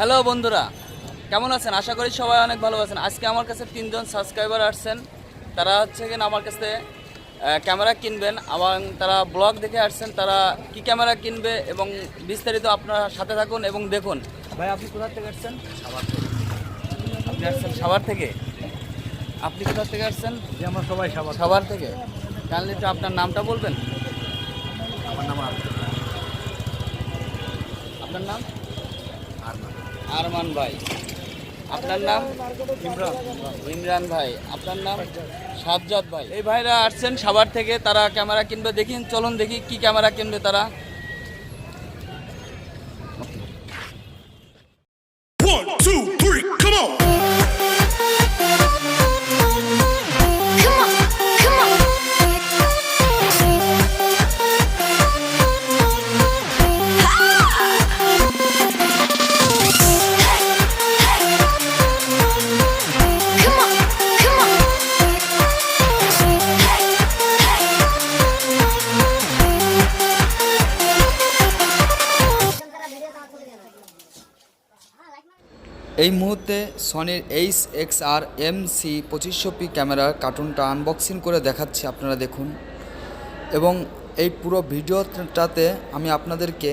Hello বন্ধুরা কেমন আছেন? আশা করি সবাই অনেক ভালো আছেন। আজকে আমার কাছে তিনজন সাবস্ক্রাইবার আসছেন। তারা হচ্ছে কিনা আমার কাছে ক্যামেরা কিনবেন এবং তারা ব্লগ দেখে আসছেন। তারা কি ক্যামেরা কিনবে এবং বিস্তারিত আপনার সাথে থাকুন এবং দেখুন। ভাই আপনি কোথা থেকে আসছেন? থেকে। আপনি আসছেন সাভার থেকে? আপনি কোথা থেকে আসছেন? যে আমরা সবাই সাবাস সাভার থেকে। কাইন্ডলি একটু আপনার নামটা বলবেন। আমার নাম আপনার নাম? আরমান ভাই। আপনার নাম? ইমরান। ইমরান ভাই। আপনার নাম? সাজ্জাদ ভাই। এই ভাইরা আসছেন সাভার থেকে তারা ক্যামেরা কিনবে। দেখি চলুন দেখি কি ক্যামেরা কিনবে তারা। এই মুহূর্তে সনির H X R M C পঁচিশশো পি ক্যামেরার কার্টুনটা আনবক্সিং করে দেখাচ্ছি, আপনারা দেখুন। এবং এই পুরো ভিডিওটাতে আমি আপনাদেরকে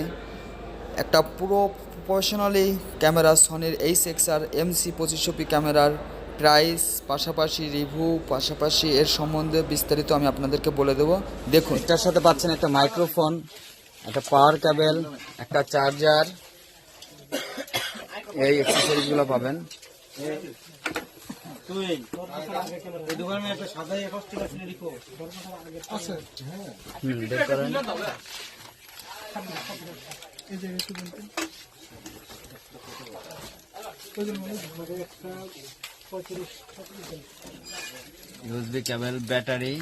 একটা পুরো professionally camera সনির H X R M C পঁচিশশো পি ক্যামেরার প্রাইস পাশাপাশি রিভিউ পাশাপাশি এর সম্বন্ধে বিস্তারিত আমি আপনাদেরকে বলে দেবো। দেখুন। এটার সাথে পাচ্ছেন একটা মাইক্রোফোন একটা পাওয়ার কেবল একটা চার্জার এই অ্যাক্সেসরিজগুলো পাবেন। রিখো হুম বের করেন। ইউএসবি কেবল ব্যাটারি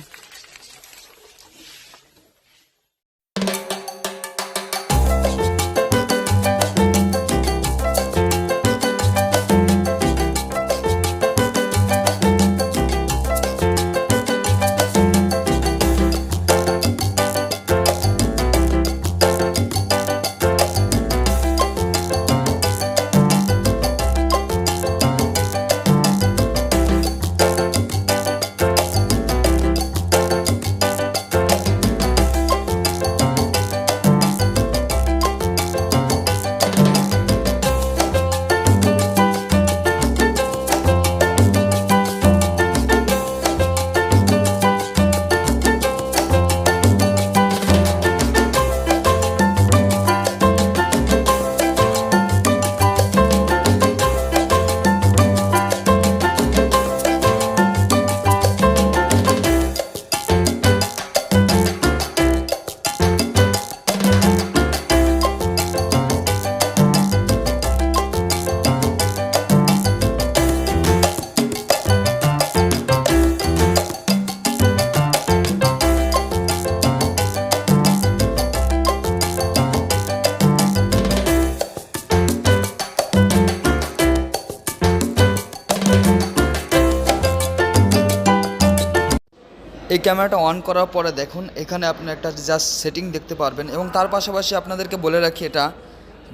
এই ক্যামেরাটা অন করার পরে দেখুন, এখানে আপনি একটা জাস্ট সেটিং দেখতে পারবেন এবং তার পাশাপাশি আপনাদেরকে বলে রাখি এটা,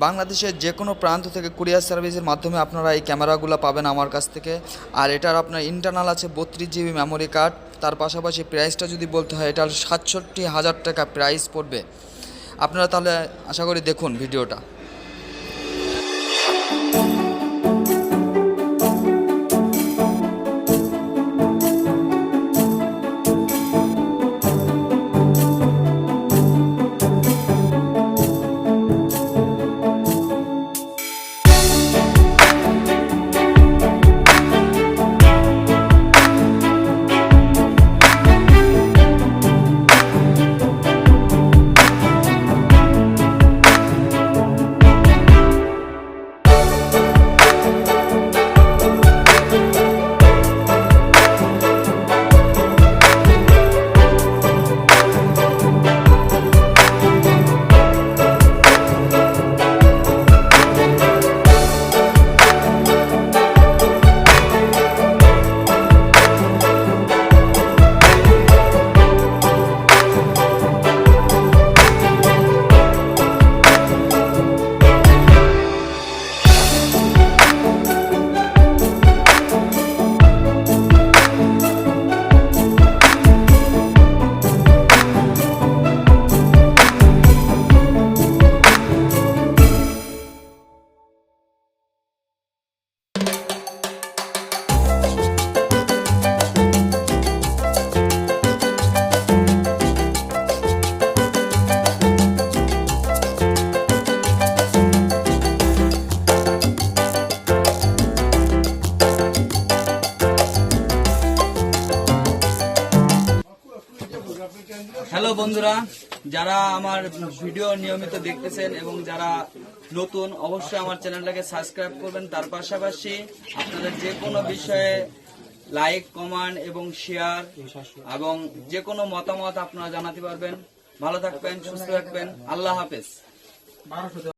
বাংলাদেশের যে কোনো প্রান্ত থেকে কুরিয়ার সার্ভিসের মাধ্যমে আপনারা এই ক্যামেরাগুলো পাবেন আমার কাছ থেকে। আর এটার আপনার ইন্টারনাল আছে বত্রিশ জিবি মেমোরি কার্ড তার পাশাপাশি প্রাইসটা যদি বলতে হয়, এটার সাতষট্টি হাজার টাকা প্রাইস পড়বে। আপনারা তাহলে আশা করি দেখুন ভিডিওটা। হ্যালো বন্ধুরা, যারা আমার ভিডিও নিয়মিত দেখতেছেন এবং যারা নতুন, অবশ্যই আমার চ্যানেলটাকে সাবস্ক্রাইব করবেন। তার পাশাপাশি আপনাদের যে কোনো বিষয়ে লাইক, কমেন্ট এবং শেয়ার এবং যে কোনো মতামত আপনারা জানাতে পারবেন। ভালো থাকবেন, সুস্থ থাকবেন। আল্লাহ হাফেজ।